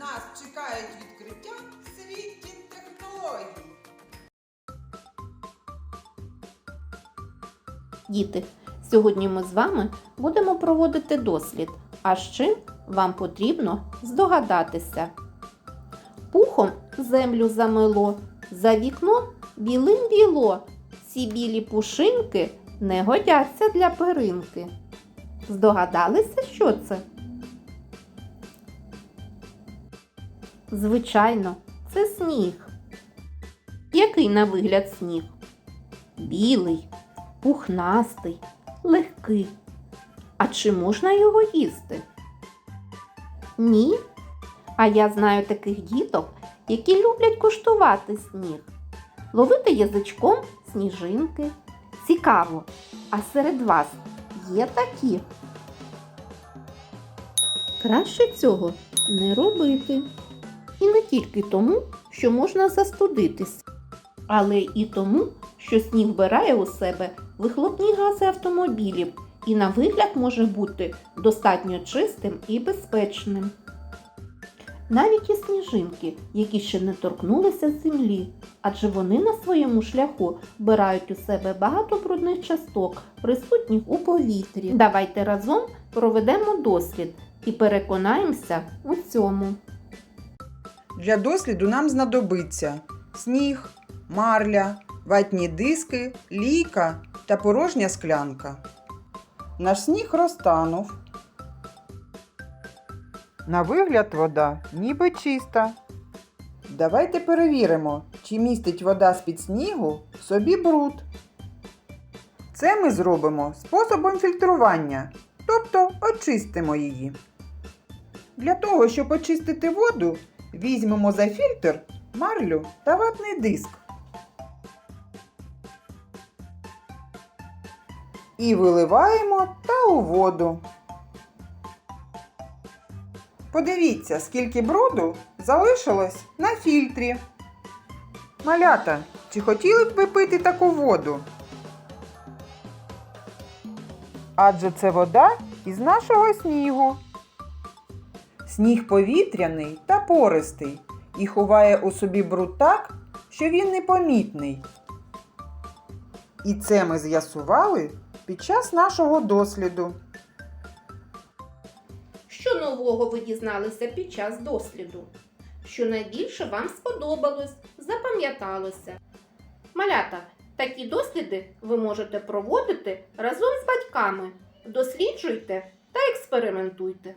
нас чекають відкриття в світі технологій. Діти, сьогодні ми з вами будемо проводити дослід. А з чим вам потрібно здогадатися. Пухом землю замило, за вікном білим біло. Ці білі пушинки не годяться для перинки. Здогадалися, що це? Звичайно, це сніг. Який на вигляд сніг? Білий, пухнастий, легкий. А чи можна його їсти? Ні. А я знаю таких діток, які люблять куштувати сніг, ловити язичком сніжинки. Цікаво, а серед вас є такі? Краще цього не робити. І не тільки тому, що можна застудитись, але і тому, що сніг вбирає у себе вихлопні гази автомобілів і на вигляд може бути достатньо чистим і безпечним. Навіть і сніжинки, які ще не торкнулися землі, адже вони на своєму шляху вбирають у себе багато брудних часток, присутніх у повітрі. Давайте разом проведемо дослід і переконаємося у цьому. Для досліду нам знадобиться сніг, марля, ватні диски, лійка та порожня склянка. Наш сніг розтанув. На вигляд вода ніби чиста. Давайте перевіримо, чи містить вода з-під снігу в собі бруд. Це ми зробимо способом фільтрування, тобто очистимо її. Для того, щоб очистити воду, візьмемо за фільтр марлю та ватний диск. І виливаємо та у воду. Подивіться, скільки бруду залишилось на фільтрі. Малята, чи хотіли б ви пити таку воду? Адже це вода із нашого снігу. Сніг повітряний та пористий і ховає у собі бруд так, що він непомітний. І це ми з'ясували під час нашого досліду. Що нового ви дізналися під час досліду? Що найбільше вам сподобалось, запам'яталося? Малята, такі досліди ви можете проводити разом з батьками. Досліджуйте та експериментуйте.